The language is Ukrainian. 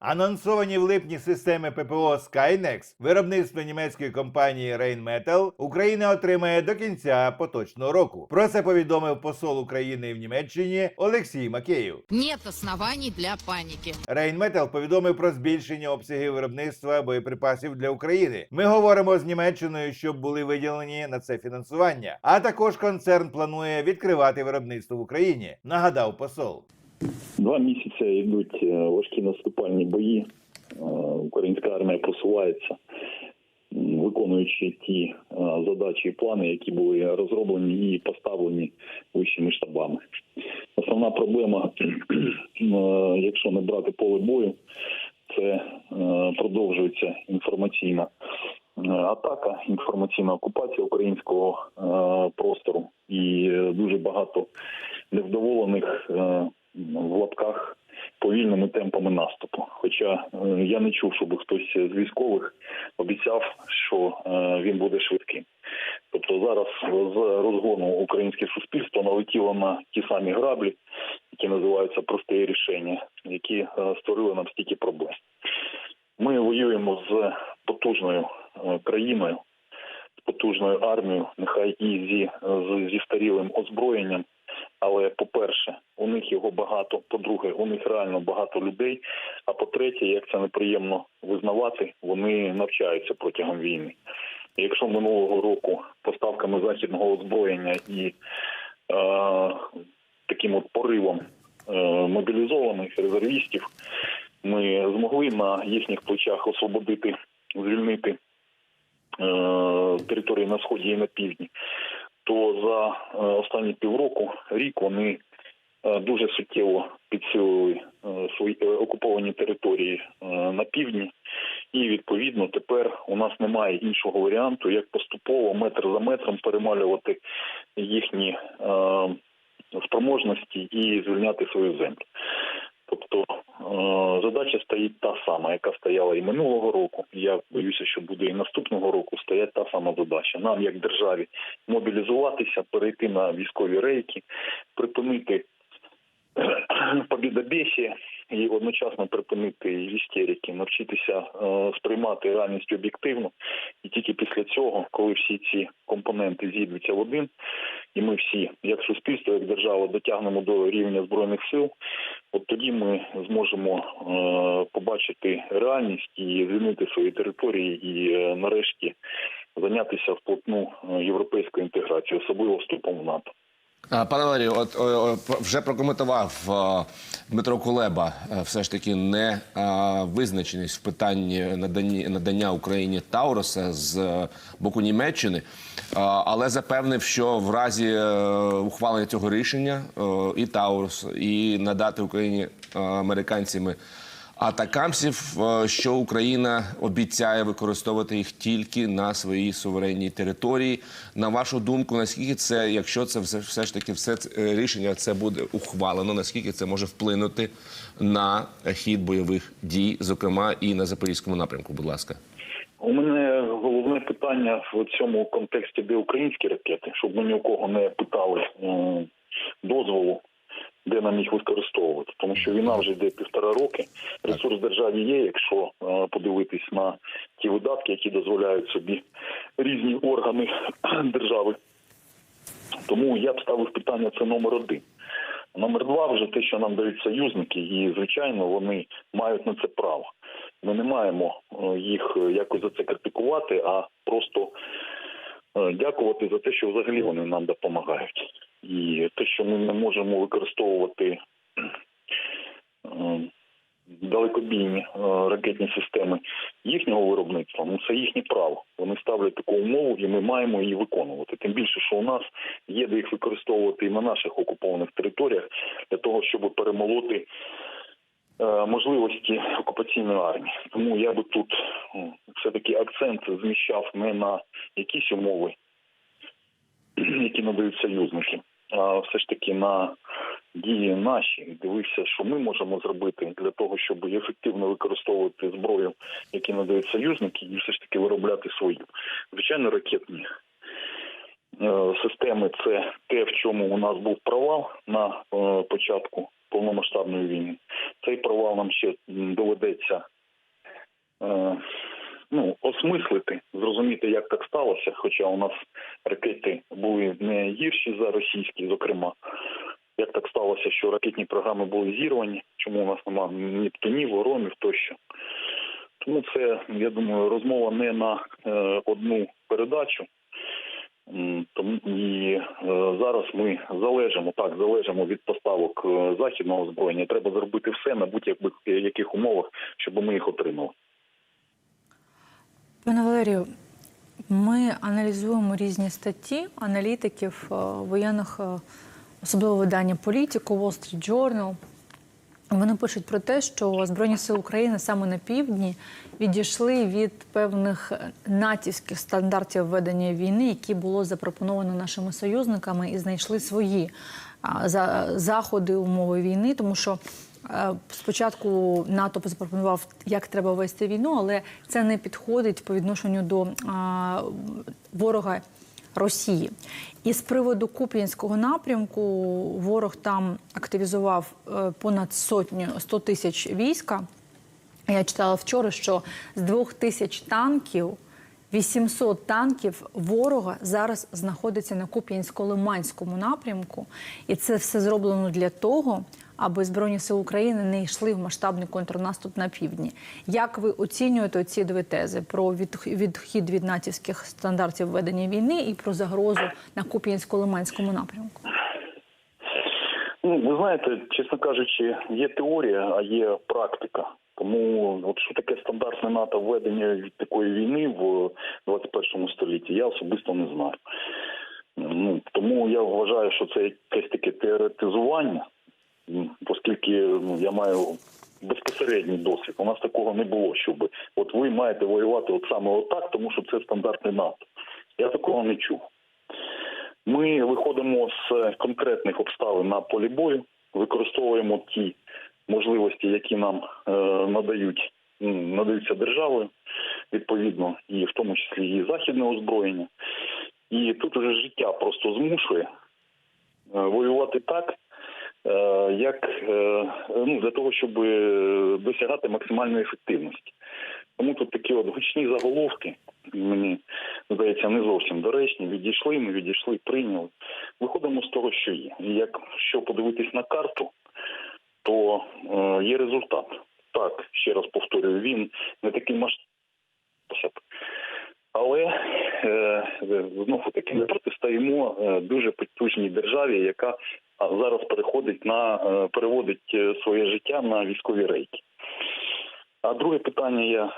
Анонсовані в липні системи ППО Skynex, виробництво німецької компанії Rheinmetall, Україна отримає до кінця поточного року. Про це повідомив посол України в Німеччині Олексій Макеєв. Нет оснований для паники. Rheinmetall повідомив про збільшення обсягів виробництва боєприпасів для України. Ми говоримо з Німеччиною, щоб були виділені на це фінансування. А також концерн планує відкривати виробництво в Україні. Нагадав посол. Два місяці йдуть е, важкі наступальні бої. Е, Українська армія просувається, виконуючи ті е, задачі і плани, які були розроблені і поставлені вищими штабами. Основна проблема, якщо не брати поле бою, це продовжується інформаційна атака, інформаційна окупація українського простору і дуже багато невдоволених в лапках повільними темпами наступу. Хоча е, я не чув, щоб хтось з військових обіцяв, що е, він буде швидким. Тобто зараз з розгону українське суспільство налетіло на ті самі граблі, які називаються прості рішення, які е, створили нам стільки проблем. Ми воюємо з потужною країною, з потужною армією, нехай і зі, зі старілим озброєнням. Але по-перше, у них його багато. По-друге, у них реально багато людей. А по-третє, як це неприємно визнавати, вони навчаються протягом війни. Якщо минулого року поставками західного озброєння і е, таким от поривом е, мобілізованих резервістів, ми змогли на їхніх плечах освободити, звільнити е, території на сході і на півдні, то за е, останні півроку, рік вони е, дуже суттєво підсилили е, свої окуповані території на півдні. І відповідно тепер у нас немає іншого варіанту, як поступово метр за метром перемалювати їхні спроможності і звільняти свою землю. Тобто задача стоїть та сама, яка стояла і минулого року. Я боюся, що буде і наступного року. Стоять та сама задача. Нам, як державі, мобілізуватися, перейти на військові рейки, припинити побідобєсія і одночасно припинити істерики, навчитися е, сприймати реальність об'єктивно. І тільки після цього, коли всі ці компоненти зійдуться в один, і ми всі, як суспільство, як держава, дотягнемо до рівня збройних сил, от тоді ми зможемо е, побачити реальність і звільнити свої території, і е, нарешті зайнятися вплотну європейською інтеграцією, особливо вступом в НАТО. Пане Валерію, от вже прокоментував Дмитро Кулеба е, все ж таки не визначеність в питанні надання, надання Україні Тауруса з е, боку Німеччини, але запевнив, що в разі е, ухвалення цього рішення і Таурус, і надати Україні американцями атакамсів, е, що Україна обіцяє використовувати їх тільки на своїй суверенній території. На вашу думку, наскільки це, якщо це все, все ж таки все це, рішення це буде ухвалено, наскільки це може вплинути на хід бойових дій, зокрема і на запорізькому напрямку? Будь ласка. У мене головне питання в цьому контексті, де українські ракети, щоб ми ні у кого не питали дозволу, де нам їх використовувати, тому що війна вже йде півтора роки. Ресурс державі є, якщо е, подивитись на ті видатки, які дозволяють собі різні органи держави. Тому я б ставив питання це номер один. Номер два вже те, що нам дають союзники, і звичайно вони мають на це право. Ми не маємо е, їх е, якось за це критикувати, а просто дякувати за те, що взагалі вони нам допомагають. І те, що ми не можемо використовувати е, далекобійні е, ракетні системи їхнього виробництва, ну це їхнє право. Вони ставлять таку умову, і ми маємо її виконувати. Тим більше, що у нас є де їх використовувати і на наших окупованих територіях для того, щоб перемолоти е, можливості окупаційної армії. Тому я би тут все-таки акцент зміщав не на якісь умови, які надають союзники, все ж таки на дії наші. Дивився, що ми можемо зробити для того, щоб ефективно використовувати зброю, які надають союзники, і все ж таки виробляти свою. Звичайно, ракетні е, системи це те, в чому у нас був провал на е, початку повномасштабної війни. Цей провал нам ще доведеться е, ну, осмислити, зрозуміти, як так сталося. Хоча у нас ракети були не гірші за російські, зокрема. Як так сталося, що ракетні програми були зірвані? Чому у нас немає Нептунів, Воронів тощо? Тому це, я думаю, розмова не на е, одну передачу. Тому і е, зараз ми залежимо так, залежимо від поставок е, західного озброєння. Треба зробити все на будь-яких яких умовах, щоб ми їх отримали. Пане Валерію, ми аналізуємо різні статті аналітиків е, воєнних, е, особливо видання Політику, Wall Street Journal. Вони пишуть про те, що Збройні сили України саме на півдні відійшли від певних натівських стандартів ведення війни, які було запропоновано нашими союзниками, і знайшли свої заходи умови війни, тому що спочатку НАТО запропонував, як треба вести війну, але це не підходить по відношенню до ворога Росії. І з приводу Куп'янського напрямку ворог там активізував е, понад сотню 100 тисяч війська. Я читала вчора, що з двох тисяч танків 800 танків ворога зараз знаходиться на Куп'янсько-Лиманському напрямку, і це все зроблено для того, аби збройні сили України не йшли в масштабний контрнаступ на півдні. Як ви оцінюєте ці дві тези про відхід від натівських стандартів ведення війни і про загрозу на Куп'янсько-Лиманському напрямку? Ну, ви знаєте, чесно кажучи, є теорія, а є практика. Тому от що таке стандартне НАТО введення від такої війни в 21 столітті, я особисто не знаю. Ну тому я вважаю, що це якесь таке теоретизування, оскільки ну, я маю безпосередній досвід. У нас такого не було, щоб от ви маєте воювати от саме отак, тому що це стандартне НАТО. Я такого не чув. Ми виходимо з конкретних обставин на полі бою, використовуємо ті можливості, які нам е, надають надаються державою, відповідно, і в тому числі і західне озброєння. І тут уже життя просто змушує е, воювати так, як е, ну для того, щоб е, досягати максимальної ефективності. Тому тут такі от гучні заголовки, мені здається, не зовсім доречні. Відійшли, ми відійшли, прийняли. Виходимо з того, що є. І якщо подивитись на карту, то е, є результат. Так, ще раз повторюю, він не такий масштабний. Але е, знову таки ми протистоїмо е, дуже потужній державі, яка а, зараз переходить на е, переводить е, своє життя на військові рейки. А друге питання я